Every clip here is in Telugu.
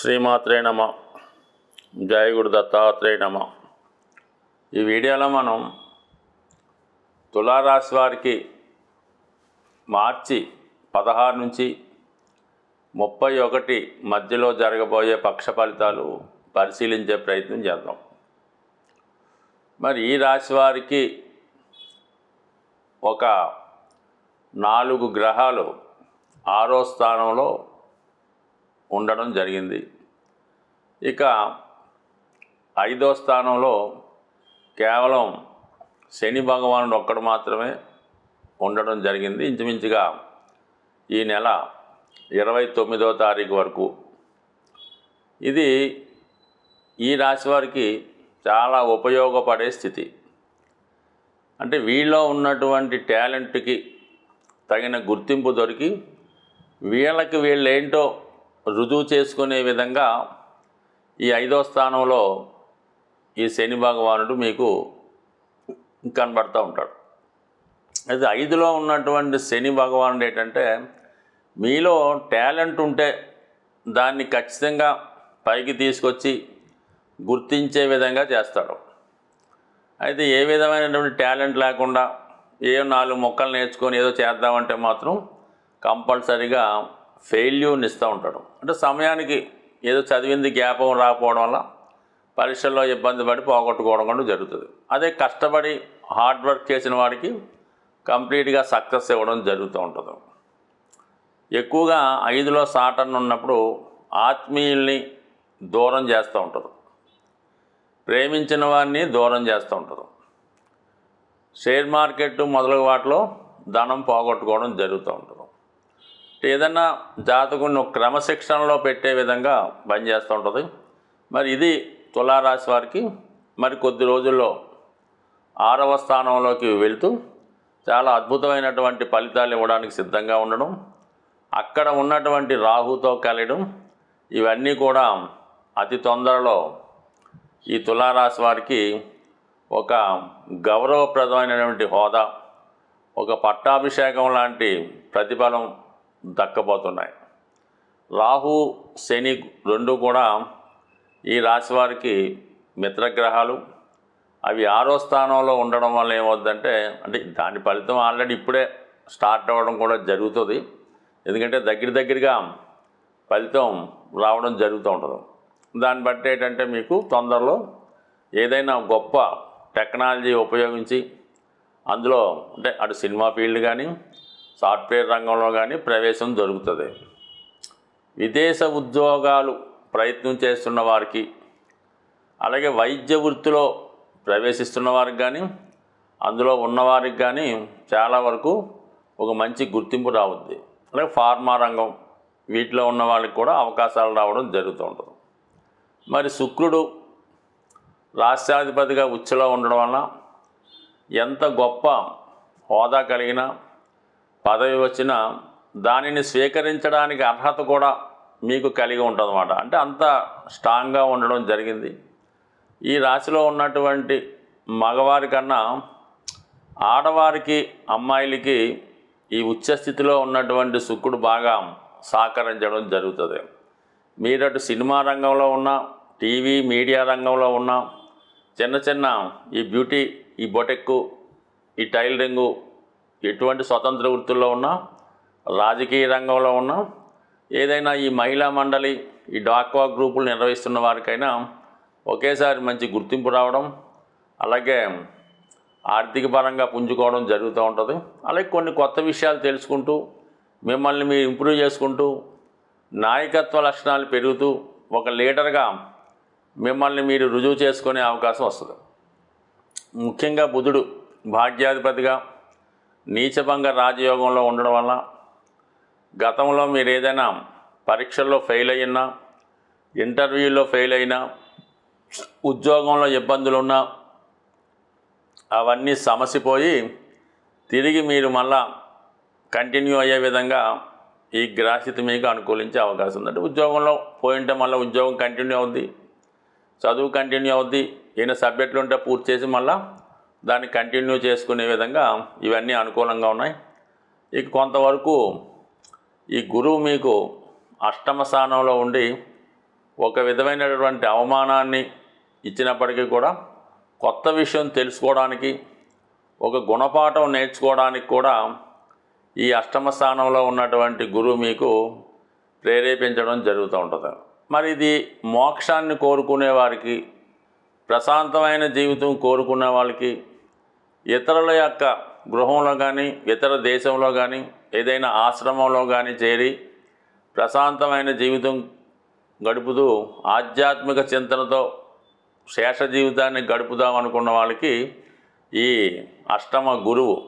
శ్రీమాత్రే నమ. జయ గురు దత్తాత్రేయ నమ. ఈ వీడియోలో మనం తులారాశి వారికి మార్చి పదహారు నుంచి ముప్పై ఒకటి మధ్యలో జరగబోయే పక్ష ఫలితాలు పరిశీలించే ప్రయత్నం చేద్దాం. మరి ఈ రాశి వారికి ఒక నాలుగు గ్రహాలు ఆరో స్థానంలో ఉండడం జరిగింది. ఇక ఐదో స్థానంలో కేవలం శని భగవానుడు ఒక్కడు మాత్రమే ఉండడం జరిగింది. ఇంచుమించుగా ఈ నెల ఇరవై తొమ్మిదో తారీఖు వరకు. ఇది ఈ రాశి వారికి చాలా ఉపయోగపడే స్థితి. అంటే వీళ్ళలో ఉన్నటువంటి టాలెంట్కి తగిన గుర్తింపు దొరికి వీళ్ళకి వీళ్ళేంటో రుజువు చేసుకునే విధంగా ఈ ఐదో స్థానంలో ఈ శని భగవానుడు మీకు కనబడుతూ ఉంటాడు. అయితే ఐదులో ఉన్నటువంటి శని భగవానుడు ఏంటంటే మీలో టాలెంట్ ఉంటే దాన్ని ఖచ్చితంగా పైకి తీసుకొచ్చి గుర్తించే విధంగా చేస్తాడు. అయితే ఏ విధమైనటువంటి టాలెంట్ లేకుండా ఏ నాలుగు మొక్కలు నేర్చుకొని ఏదో చేద్దామంటే మాత్రం కంపల్సరీగా ఫెయిల్యూర్ని ఇస్తూ ఉంటాడు. అంటే సమయానికి ఏదో చదివింది జ్ఞాపకం రాకపోవడం వల్ల పరీక్షల్లో ఇబ్బంది పడి పోగొట్టుకోవడం కూడా జరుగుతుంది. అదే కష్టపడి హార్డ్ వర్క్ చేసిన వాడికి కంప్లీట్గా సక్సెస్ ఇవ్వడం జరుగుతూ ఉంటుంది. ఎక్కువగా ఐదులో సాటర్న్ ఉన్నప్పుడు ఆత్మీయుల్ని దూరం చేస్తూ ఉంటారు ప్రేమించిన వారిని దూరం చేస్తూ ఉంటారు షేర్ మార్కెట్ మొదలగు వాటిలో ధనం పోగొట్టుకోవడం జరుగుతూ ఉంటుంది. ఏదన్నా జాతకుడిని క్రమశిక్షణలో పెట్టే విధంగా పనిచేస్తూ ఉంటుంది. మరి ఇది తులారాశి వారికి మరి కొద్ది రోజుల్లో ఆరవ స్థానంలోకి వెళ్తూ చాలా అద్భుతమైనటువంటి ఫలితాలు ఇవ్వడానికి సిద్ధంగా ఉండడం అక్కడ ఉన్నటువంటి రాహుతో కలయడం ఇవన్నీ కూడా అతి తొందరలో ఈ తులారాశి వారికి ఒక గౌరవప్రదమైనటువంటి హోదా ఒక పట్టాభిషేకం లాంటి ప్రతిఫలం దక్కబోతున్నాయి. రాహు శని రెండు కూడా ఈ రాశి వారికి మిత్రగ్రహాలు. అవి ఆరో స్థానంలో ఉండడం వల్ల ఏమవుద్దంటే అంటే దాని ఫలితం ఆల్రెడీ ఇప్పుడే స్టార్ట్ అవ్వడం కూడా జరుగుతుంది. ఎందుకంటే దగ్గర దగ్గరగా ఫలితం రావడం జరుగుతూ ఉంటుంది. దాన్ని బట్టి ఏంటంటే మీకు తొందరలో ఏదైనా గొప్ప టెక్నాలజీ ఉపయోగించి అందులో అంటే అటు సినిమా ఫీల్డ్ కానీ సాఫ్ట్వేర్ రంగంలో కానీ ప్రవేశం దొరుకుతుంది విదేశ ఉద్యోగాలు ప్రయత్నం చేస్తున్న వారికి అలాగే వైద్య వృత్తిలో ప్రవేశిస్తున్న వారికి కానీ అందులో ఉన్నవారికి కానీ చాలా వరకు ఒక మంచి గుర్తింపు రావద్ది. అలాగే ఫార్మా రంగం వీటిలో ఉన్న వాళ్ళకి కూడా అవకాశాలు రావడం జరుగుతూ ఉంటుంది. మరి శుక్రుడు రాష్ట్రాధిపతిగా ఉచ్చలో ఉండడం వలన ఎంత గొప్ప హోదా కలిగినా పదవి వచ్చినా దానిని స్వీకరించడానికి అర్హత కూడా మీకు కలిగి ఉంటుందన్నమాట. అంటే అంత స్ట్రాంగ్గా ఉండడం జరిగింది. ఈ రాశిలో ఉన్నటువంటి మగవారి కన్నా ఆడవారికి అమ్మాయిలకి ఈ ఉచ్చస్థితిలో ఉన్నటువంటి శుక్రుడు బాగా సహకరించడం జరుగుతుంది. మీరటు సినిమా రంగంలో ఉన్న టీవీ మీడియా రంగంలో ఉన్న చిన్న చిన్న ఈ బ్యూటీ ఈ బొటెక్కు ఈ టైలరింగు ఎటువంటి స్వతంత్ర వృత్తుల్లో ఉన్నా రాజకీయ రంగంలో ఉన్నా ఏదైనా ఈ మహిళా మండలి ఈ డాక్వా గ్రూపులు నిర్వహిస్తున్న వారికైనా ఒకేసారి మంచి గుర్తింపు రావడం అలాగే ఆర్థిక పరంగా పుంజుకోవడం జరుగుతూ ఉంటుంది. అలాగే కొన్ని కొత్త విషయాలు తెలుసుకుంటూ మిమ్మల్ని మీరు ఇంప్రూవ్ చేసుకుంటూ నాయకత్వ లక్షణాలు పెరుగుతూ ఒక లీడర్గా మిమ్మల్ని మీరు రుజువు చేసుకునే అవకాశం వస్తుంది. ముఖ్యంగా బుధుడు భాగ్యాధిపతిగా నీచభంగ రాజయోగంలో ఉండడం వల్ల గతంలో మీరు ఏదైనా పరీక్షల్లో ఫెయిల్ అయినా ఇంటర్వ్యూలో ఫెయిల్ అయినా ఉద్యోగంలో ఇబ్బందులు ఉన్నా అవన్నీ సమసిపోయి తిరిగి మీరు మళ్ళా కంటిన్యూ అయ్యే విధంగా ఈ గ్రాసిత మీకు అనుకూలించే అవకాశం ఉంది. అంటే ఉద్యోగంలో పోయింటే మళ్ళీ ఉద్యోగం కంటిన్యూ అవుద్ది చదువు కంటిన్యూ అవుద్ది ఏమైనా సబ్జెక్టులు ఉంటే పూర్తి చేసి మళ్ళీ దాన్ని కంటిన్యూ చేసుకునే విధంగా ఇవన్నీ అనుకూలంగా ఉన్నాయి. ఇక కొంతవరకు ఈ గురువు మీకు అష్టమ స్థానంలో ఉండి ఒక విధమైనటువంటి అవమానాన్ని ఇచ్చినప్పటికీ కూడా కొత్త విషయం తెలుసుకోవడానికి ఒక గుణపాఠం నేర్చుకోవడానికి కూడా ఈ అష్టమ స్థానంలో ఉన్నటువంటి గురువు మీకు ప్రేరేపించడం జరుగుతూ ఉంటుంది. మరి ఇది మోక్షాన్ని కోరుకునే వారికి ప్రశాంతమైన జీవితం కోరుకునే వాళ్ళకి ఇతరుల యొక్క గృహంలో కానీ ఇతర దేశంలో కానీ ఏదైనా ఆశ్రమంలో కానీ చేరి ప్రశాంతమైన జీవితం గడుపుతూ ఆధ్యాత్మిక చింతనతో శేష జీవితాన్ని గడుపుదాం అనుకున్న వాళ్ళకి ఈ అష్టమ గురువు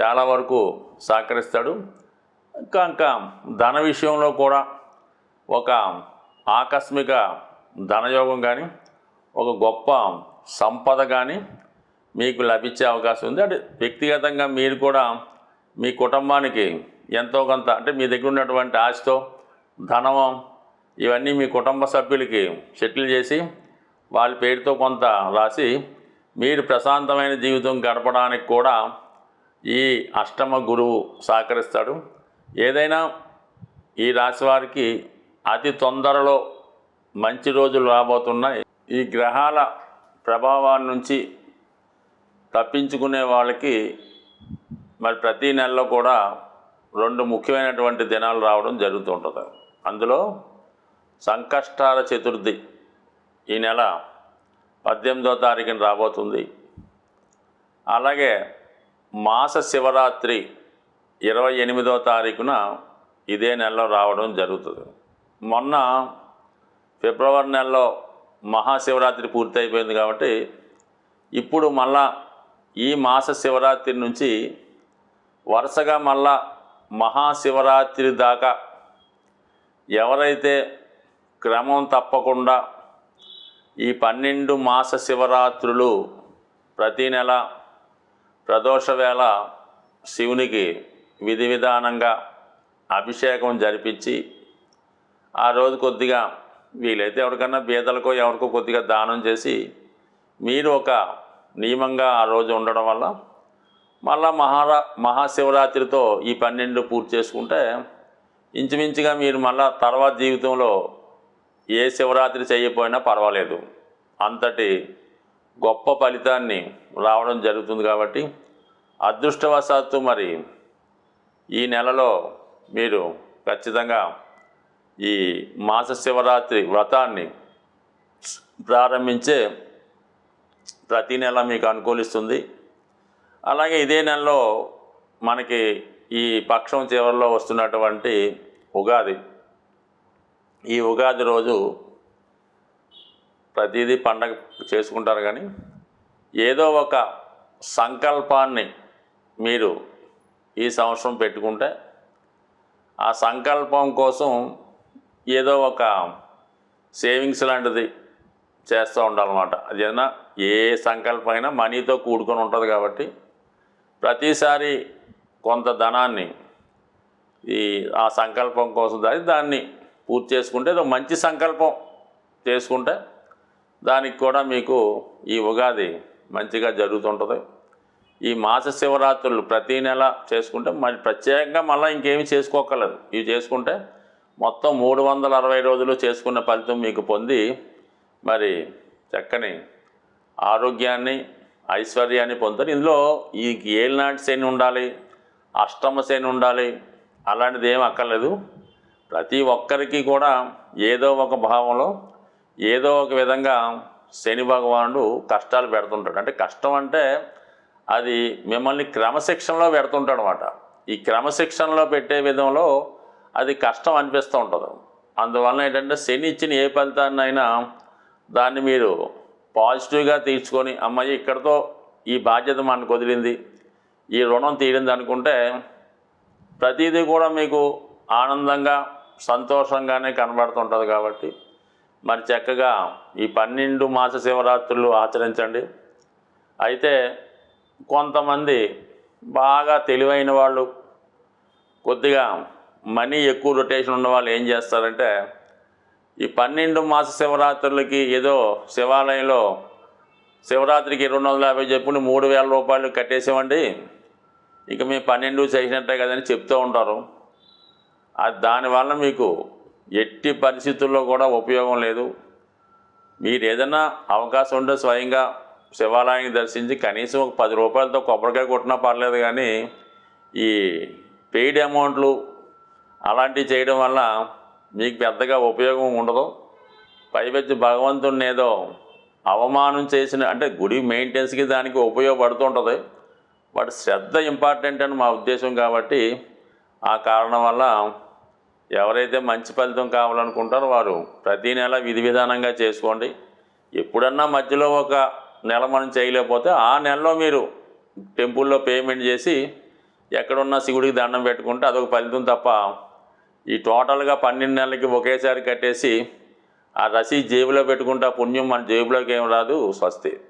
చాలా వరకు సహకరిస్తాడు. ఇంకా ఇంకా ధన విషయంలో కూడా ఒక ఆకస్మిక ధనయోగం కానీ ఒక గొప్ప సంపద కానీ మీకు లభించే అవకాశం ఉంది. అంటే వ్యక్తిగతంగా మీరు కూడా మీ కుటుంబానికి ఎంతో కొంత అంటే మీ దగ్గర ఉన్నటువంటి ఆస్తితో ధనం ఇవన్నీ మీ కుటుంబ సభ్యులకి సెటిల్ చేసి వాళ్ళ పేరుతో కొంత రాసి మీరు ప్రశాంతమైన జీవితం గడపడానికి కూడా ఈ అష్టమ గురువు సహకరిస్తాడు. ఏదైనా ఈ రాశి వారికి అతి తొందరలో మంచి రోజులు రాబోతున్నాయి. ఈ గ్రహాల ప్రభావాల నుంచి తప్పించుకునే వాళ్ళకి మరి ప్రతి నెలలో కూడా రెండు ముఖ్యమైనటువంటి దినాలు రావడం జరుగుతూ ఉంటుంది అందులో సంకష్టాల చతుర్థి ఈ నెల పద్దెనిమిదో తారీఖున రాబోతుంది. అలాగే మాస శివరాత్రి ఇరవై ఎనిమిదో తారీఖున ఇదే నెలలో రావడం జరుగుతుంది. మొన్న ఫిబ్రవరి నెలలో మహాశివరాత్రి పూర్తయిపోయింది కాబట్టి ఇప్పుడు మళ్ళా ఈ మాస శివరాత్రి నుంచి వరుసగా మళ్ళా మహాశివరాత్రి దాకా ఎవరైతే క్రమం తప్పకుండా ఈ పన్నెండు మాస శివరాత్రులు ప్రతి నెల ప్రదోష వేళ శివునికి విధి విధానంగా అభిషేకం జరిపించి ఆ రోజు కొద్దిగా వీలైతే ఎవరికన్నా బీదలకో ఎవరికో కొద్దిగా దానం చేసి మీరు ఒక నియమంగా ఆ రోజు ఉండడం వల్ల మళ్ళా మహారా మహాశివరాత్రితో ఈ పన్నెండు పూర్తి చేసుకుంటే ఇంచుమించుగా మీరు మళ్ళా తర్వాత జీవితంలో ఏ శివరాత్రి చేయకపోయినా పర్వాలేదు. అంతటి గొప్ప ఫలితాన్ని రావడం జరుగుతుంది కాబట్టి అదృష్టవశాత్తు మరి ఈ నెలలో మీరు ఖచ్చితంగా ఈ మాస శివరాత్రి వ్రతాన్ని ప్రారంభించే ప్రతి నెల మీకు అనుకూలిస్తుంది. అలాగే ఇదే నెలలో మనకి ఈ పక్షం చివరిలో వస్తున్నటువంటి ఉగాది. ఈ ఉగాది రోజు ప్రతిదీ పండగ చేసుకుంటారు కానీ ఏదో ఒక సంకల్పాన్ని మీరు ఈ సంవత్సరం పెట్టుకుంటే ఆ సంకల్పం కోసం ఏదో ఒక సేవింగ్స్ లాంటిది చేస్తూ ఉండాలన్నమాట. అదేనా ఏ సంకల్పం అయినా మనీతో కూడుకొని ఉంటుంది కాబట్టి ప్రతిసారి కొంత ధనాన్ని ఈ ఆ సంకల్పం కోసం దాని దాన్ని పూర్తి చేసుకుంటే మంచి సంకల్పం చేసుకుంటే దానికి కూడా మీకు ఈ ఉగాది మంచిగా జరుగుతుంటుంది. ఈ మాస శివరాత్రులు ప్రతి నెల చేసుకుంటే మరి ప్రత్యేకంగా మళ్ళీ ఇంకేమి చేసుకోకర్లేదు ఇవి చేసుకుంటే మొత్తం మూడు వందల అరవై రోజులు చేసుకున్న ఫలితం మీకు పొంది మరి చక్కని ఆరోగ్యాన్ని ఐశ్వర్యాన్ని పొందుతారు. ఇందులో ఈ ఏలినాటి శని ఉండాలి అష్టమ శని ఉండాలి అలాంటిది ఏం అక్కర్లేదు. ప్రతి ఒక్కరికి కూడా ఏదో ఒక భావంలో ఏదో ఒక విధంగా శని భగవానుడు కష్టాలు పెడుతుంటాడు. అంటే కష్టం అంటే అది మిమ్మల్ని క్రమశిక్షణలో పెడుతుంటాడు అనమాట ఈ క్రమశిక్షణలో పెట్టే విధంలో అది కష్టం అనిపిస్తూ ఉంటుంది. అందువలన ఏంటంటే శని ఇచ్చిన ఏ ఫలితాన్నైనా దాన్ని మీరు పాజిటివ్గా తీర్చుకొని అమ్మాయి ఇక్కడతో ఈ బాధ్యత మనకు వదిలింది ఈ రుణం తీరింది అనుకుంటే ప్రతిదీ కూడా మీకు ఆనందంగా సంతోషంగానే కనబడుతుంటుంది కాబట్టి మరి చక్కగా ఈ పన్నెండు మాస శివరాత్రులు ఆచరించండి. అయితే కొంతమంది బాగా తెలివైన వాళ్ళు కొద్దిగా మనీ ఎక్కువ రొటేషన్ ఉన్న వాళ్ళు ఏం చేస్తారంటే ఈ పన్నెండు మాస శివరాత్రులకి ఏదో శివాలయంలో శివరాత్రికి రెండు వందల యాభై చెప్పుకుని మూడు వేల రూపాయలు కట్టేసామండి ఇక మేము పన్నెండు చేసినట్టే కదని చెప్తూ ఉంటారు. అది దానివల్ల మీకు ఎట్టి పరిస్థితుల్లో కూడా ఉపయోగం లేదు. మీరు ఏదైనా అవకాశం ఉంటే స్వయంగా శివాలయాన్ని దర్శించి కనీసం ఒక పది రూపాయలతో కొబ్బరికాయ కొట్టినా పర్లేదు కానీ ఈ పెయిడ్ అమౌంట్లు అలాంటివి చేయడం వల్ల మీకు పెద్దగా ఉపయోగం ఉండదు. పైపెచ్చి భగవంతుడిని ఏదో అవమానం చేసిన అంటే గుడి మెయింటెనెన్స్కి దానికి ఉపయోగపడుతుంటుంది. బట్ శ్రద్ధ ఇంపార్టెంట్ అని మా ఉద్దేశం కాబట్టి ఆ కారణం వల్ల ఎవరైతే మంచి ఫలితం కావాలనుకుంటారో వారు ప్రతీ నెల విధి విధానంగా చేసుకోండి. ఎప్పుడన్నా మధ్యలో ఒక నెల మనం చేయలేకపోతే ఆ నెలలో మీరు టెంపుల్లో పేమెంట్ చేసి ఎక్కడున్న శివుడికి దండం పెట్టుకుంటే అదొక ఫలితం తప్ప ఈ టోటల్గా పన్నెండు నెలలకి ఒకేసారి కట్టేసి ఆ రసీదు జేబులో పెట్టుకుంటా పుణ్యం మన జేబులోకి ఏం రాదు స్వస్తి.